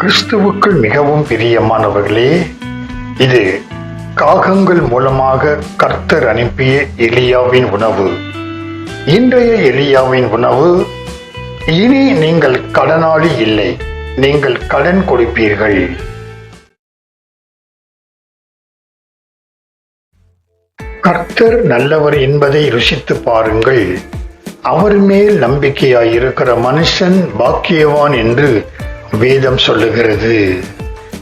கிறிஸ்துவுக்குள் மிகவும் பிரியமானவர்களே இது காகங்கள் மூலமாக கர்த்தர் அனுப்பிய எலியாவின் உணவு. இன்றைய எலியாவின் உணவு இனி நீங்கள் கடனாளி இல்லை நீங்கள் கடன் கொடுப்பீர்கள். கர்த்தர் நல்லவர் என்பதை ருசித்து பாருங்கள். அவர் மேல் நம்பிக்கையாயிருக்கிற மனுஷன் பாக்கியவான் என்று வேதம் சொல்லுகிறது.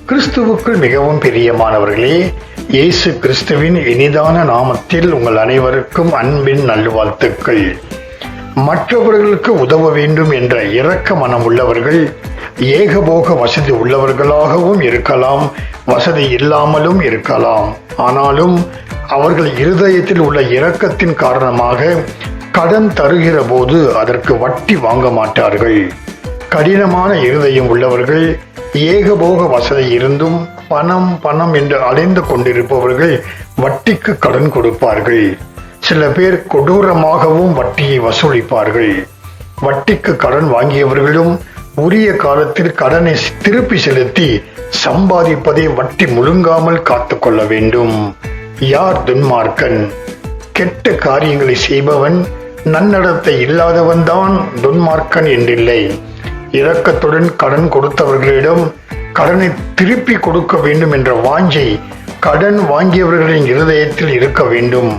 கிறிஸ்துவுக்குள் மிகவும் பிரியமானவர்களே இயேசு கிறிஸ்துவின் இனிதான நாமத்தில் உங்கள் அனைவருக்கும் அன்பின் நல்வாழ்த்துக்கள். மற்றவர்களுக்கு உதவ வேண்டும் என்ற இரக்க மனம் உள்ளவர்கள் ஏகபோக வசதி உள்ளவர்களாகவும் இருக்கலாம் வசதி இல்லாமலும் இருக்கலாம். ஆனாலும் அவர்கள் இருதயத்தில் உள்ள இரக்கத்தின் காரணமாக கடன் தருகிற போது அதற்கு வட்டி வாங்க மாட்டார்கள். கடினமான இருதயம் உள்ளவர்கள் ஏகபோக வசதி இருந்தும் பணம் பணம் என்று அலைந்து கொண்டிருப்பவர்கள் வட்டிக்கு கடன் கொடுப்பார்கள். சில பேர் கொடூரமாகவும் வட்டியை வசூலிப்பார்கள். வட்டிக்கு கடன் வாங்கியவர்களும் உரிய காலத்தில் கடனை திருப்பி செலுத்தி சம்பாதிப்பதை வட்டி முழுங்காமல் காத்துக்கொள்ள வேண்டும். யார் துன்மார்க்கன்? கெட்ட காரியங்களை செய்பவன் நன்னடத்தை இல்லாதவன்தான் துன்மார்க்கன் என்றில்லை. இரக்கத்துடன் கடன் கொடுத்தவர்களிடம் கடனை திருப்பி கொடுக்க வேண்டும் என்ற வாஞ்சை கடன் வாங்கியவர்களின் இருதயத்தில் இருக்க வேண்டும்.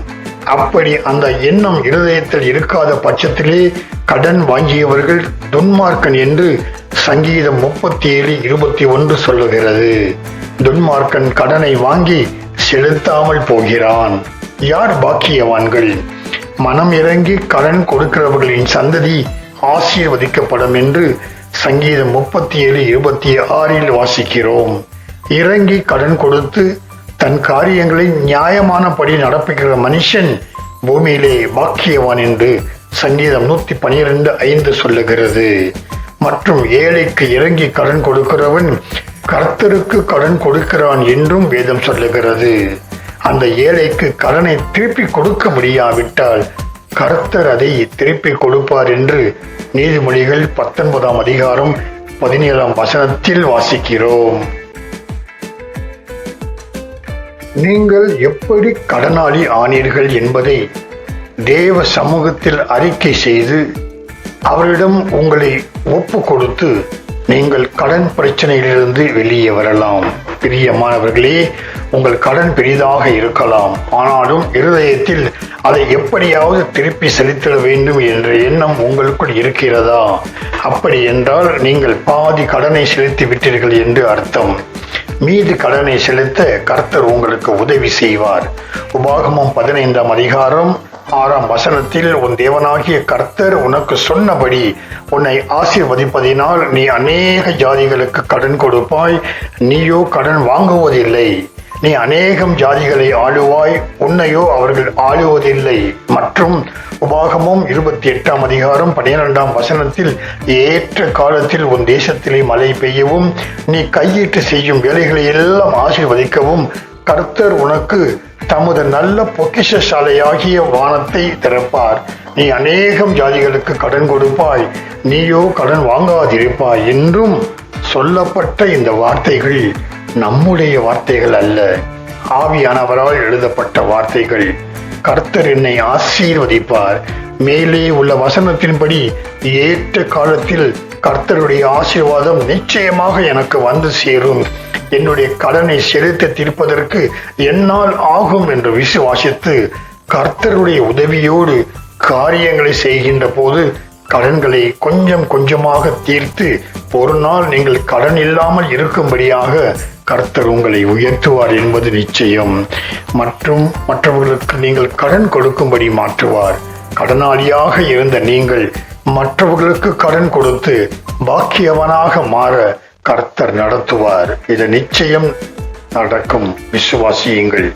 அப்படி அந்த எண்ணம் இருதயத்தில் இருக்காத பட்சத்திலே கடன் வாங்கியவர்கள் துன்மார்க்கன் என்று சங்கீதம் முப்பத்தி ஏழு இருபத்தி ஒன்று சொல்லுகிறது. துன்மார்க்கன் கடனை வாங்கி செலுத்தாமல் போகிறான். யார் பாக்கியவான்கள்? மனம் இறங்கி கடன் கொடுக்கிறவர்களின் சந்ததி ஆசீர்வதிக்கப்படும் என்று சங்கீதம் முப்பத்தி ஏழு இருபத்தி ஆறில் வாசிக்கிறோம். இறங்கி கடன் கொடுத்து தன் காரியங்களை நியாயமானபடி நடப்புகிற மனுஷன் பூமியிலே பாக்கியவான் என்று சங்கீதம் நூத்தி பனிரெண்டு ஐந்து சொல்லுகிறது. மற்றும் ஏழைக்கு இறங்கி கடன் கொடுக்கிறவன் கர்த்தருக்கு கடன் கொடுக்கிறான் என்றும் வேதம் சொல்லுகிறது. அந்த ஏழைக்கு கடனை திருப்பி கொடுக்க முடியாவிட்டால் கர்த்தர் அதை திருப்பி கொடுப்பார் என்று நீதிமொழிகள் பத்தொன்பதாம் அதிகாரம் பதினேழாம் வசனத்தில் வாசிக்கிறோம். நீங்கள் எப்படி கடனாளி ஆனீர்கள் என்பதை தேவ சமூகத்தில் அறிக்கை செய்து அவரிடம் உங்களை ஒப்பு கொடுத்து நீங்கள் கடன் பிரச்சனையிலிருந்து வெளியே வரலாம். பிரியமானவர்களே உங்கள் கடன் பெரிதாக இருக்கலாம். ஆனாலும் இருதயத்தில் அதை எப்படியாவது திருப்பி செலுத்திட வேண்டும் என்ற எண்ணம் உங்களுக்குள் இருக்கிறதா? அப்படி என்றால் நீங்கள் பாதி கடனை செலுத்தி விட்டீர்கள் என்று அர்த்தம். மீது கடனை செலுத்த கர்த்தர் உங்களுக்கு உதவி செய்வார். உபாகமம் பதினைந்தாம் அதிகாரம் ஆறாம் வசனத்தில் உன் தேவனாகிய கர்த்தர் உனக்கு சொன்னபடி உன்னை ஆசீர்வதிப்பதினால் நீ அநேக ஜாதிகளுக்கு கடன் கொடுப்பாய். நீயோ கடன் வாங்குவதில்லை. நீ அநேகம் ஜாதிகளை ஆளுவாய். உன்னையோ அவர்கள் ஆளுவதில்லை. மற்றும் உபாகமும் இருபத்தி எட்டாம் அதிகாரம் பனிரெண்டாம் வசனத்தில் ஏற்ற காலத்தில் உன் தேசத்திலே மழை பெய்யவும் நீ கையிட்டு செய்யும் வேலைகளை எல்லாம் ஆசீர்வதிக்கவும் கர்த்தர் உனக்கு தமது நல்ல பொக்கிஷசாலையாகிய வானத்தை திறப்பார். நீ அநேகம் ஜாதிகளுக்கு கடன் கொடுப்பாய். நீயோ கடன் வாங்காதிருப்பாய் என்றும் சொல்லப்பட்ட இந்த வார்த்தைகள் நம்முடைய வார்த்தைகள் அல்ல. ஆவியானவரால் எழுதப்பட்ட வார்த்தைகள். கர்த்தர் என்னை ஆசீர்வதிப்பார். மேலே உள்ள வசனத்தின்படி ஏற்ற காலத்தில் கர்த்தருடைய ஆசீர்வாதம் நிச்சயமாக எனக்கு வந்து சேரும். என்னுடைய கடனை செலுத்த தீர்ப்பதற்கு என்னால் ஆகும் என்று விசுவாசித்து கர்த்தருடைய உதவியோடு காரியங்களை செய்கின்ற போது கடன்களை கொஞ்சம் கொஞ்சமாக தீர்த்து ஒரு நாள் நீங்கள் கடன் இல்லாமல் இருக்கும்படியாக கர்த்தர் உங்களை உயர்த்துவார் என்பது நிச்சயம். மற்றும் மற்றவர்களுக்கு நீங்கள் கடன் கொடுக்கும்படி மாற்றுவார். கடனாளியாக இருந்த நீங்கள் மற்றவர்களுக்கு கடன் கொடுத்து பாக்கியவனாக மாற கர்த்தர் நடத்துவார். இது நிச்சயம் நடக்கும். விசுவாசியுங்கள்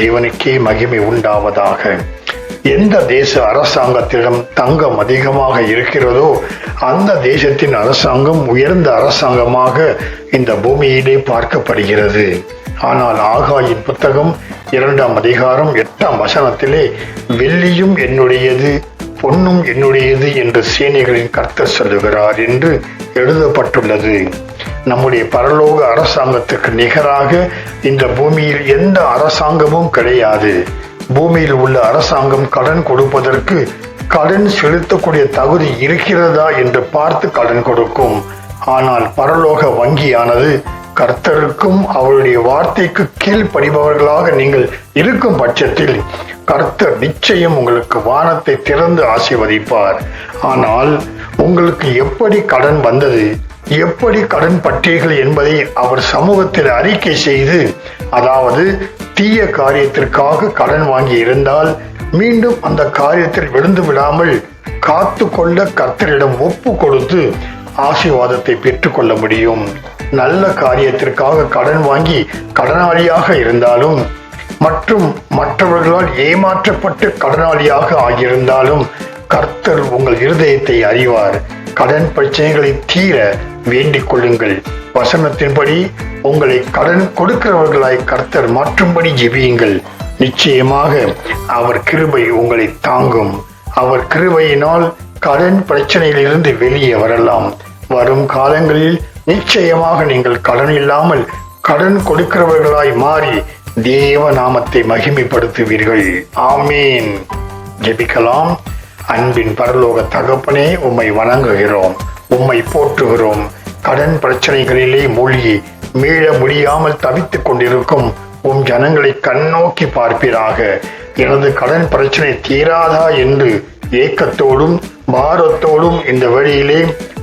தேவனுக்கே மகிமை உண்டாவதாக. எந்த தேச அரசாங்கத்திடம் தங்கம் அதிகமாக இருக்கிறதோ அந்த தேசத்தின் அரசாங்கம் உயர்ந்த அரசாங்கமாக இந்த பூமியிலே பார்க்கப்படுகிறது. ஆனால் ஆகாயின் புத்தகம் இரண்டாம் அதிகாரம் எட்டாம் வசனத்திலே வெள்ளியும் என்னுடையது பொன்னும் என்னுடையது என்று சேனைகளின் கர்த்தர் சொல்லுகிறார் என்று எழுதப்பட்டுள்ளது. நம்முடைய பரலோக அரசாங்கத்துக்கு நிகராக இந்த பூமியில் எந்த அரசாங்கமும் கிடையாது. பூமியில் உள்ள அரசாங்கம் கடன் கொடுப்பதற்கு கடன் செலுத்தக்கூடிய தகுதி இருக்கிறதா என்று பார்த்து கடன் கொடுக்கும். ஆனால் பரலோக வங்கியானது கர்த்தருக்கும் அவருடைய வார்த்தைக்கு கீழ்ப்படிபவர்களாக நீங்கள் இருக்கும் பட்சத்தில் கர்த்தர் நிச்சயம் உங்களுக்கு வானத்தை திறந்து ஆசீர்வதிப்பார். ஆனால் உங்களுக்கு எப்படி கடன் வந்தது? எப்படி கடன் பற்றீர்கள் என்பதை அவர் சமூகத்தில் அறிக்கை செய்து அதாவது தீய காரியத்திற்காக கடன் வாங்கி இருந்தால் மீண்டும் அந்த காரியத்தில் விழுந்து விடாமல் காத்து கொள்ள கர்த்தரிடம் ஒப்பு கொடுத்து ஆசீர்வாதத்தை பெற்றுக்கொள்ள முடியும். நல்ல காரியத்திற்காக கடன் வாங்கி கடனாளியாக இருந்தாலும் மற்றும் மற்றவர்களால் ஏமாற்றப்பட்டு கடனாளியாக ஆகியிருந்தாலும் கர்த்தர் உங்கள் இருதயத்தை அறிவார். கடன் பிரச்சனைகளை தீர வேண்டிக் கொள்ளுங்கள். வசனத்தின்படி உங்களை கடன் கொடுக்கிறவர்களாய் கர்த்தர் மாற்றும்படி ஜெபியுங்கள். நிச்சயமாக அவர் கிருபை உங்களை தாங்கும். அவர் கிருபையினால் கடன் பிரச்சனையிலிருந்து வெளியே வரலாம். வரும் காலங்களில் நிச்சயமாக நீங்கள் கடன் இல்லாமல் கடன் கொடுக்கிறவர்களாய் மாறி தேவ நாமத்தை மகிமைப்படுத்துவீர்கள். ஆமீன். ஜெபிக்கலாம். அன்பின் பரலோக தகப்பனே உம்மை வணங்குகிறோம் உம்மை போற்றுகிறோம். கடன் பிரச்சனைகளிலே மூழ்கி மீள முடியாமல் தவித்துக் கொண்டிருக்கும் உம் ஜனங்களை கண்ணோக்கி பார்ப்பீராக. எனது கடன் பிரச்சனை தீராதா என்று ஏக்கத்தோடும் பாரத்தோடும் இந்த வழியிலே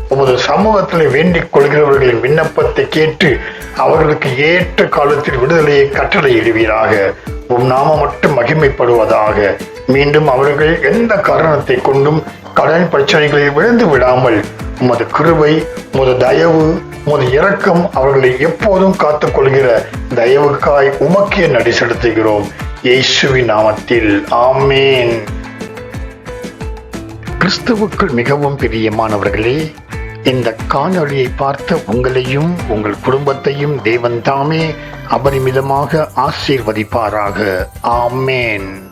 உமது சமூகத்தில் வேண்டிக் கொள்கிறவர்களின் விண்ணப்பத்தை கேட்டு அவர்களுக்கு ஏற்ற காலத்தில் விடுதலையை கட்டளையிடுவீராக உம் நாம மட்டும் மகிமைப்படுவதாக. மீண்டும் அவர்கள் எந்த காரணத்தை கொண்டும் கடன் பிரச்சனைகளில் விழுந்து விடாமல் உமது கிருவை உமது தயவு உமது இரக்கம் அவர்களை எப்போதும் காத்துக் கொள்கிற தயவுக்காய் உமக்கே நடி செலுத்துகிறோம். இயேசுவின் நாமத்தில். ஆமேன். கிறிஸ்துவுக்குள் மிகவும் பிரியமானவர்களே இந்த காணொளியை பார்த்த உங்களையும் உங்கள் குடும்பத்தையும் தேவன் தாமே அபரிமிதமாக ஆசீர்வதிப்பாராக. ஆமேன்.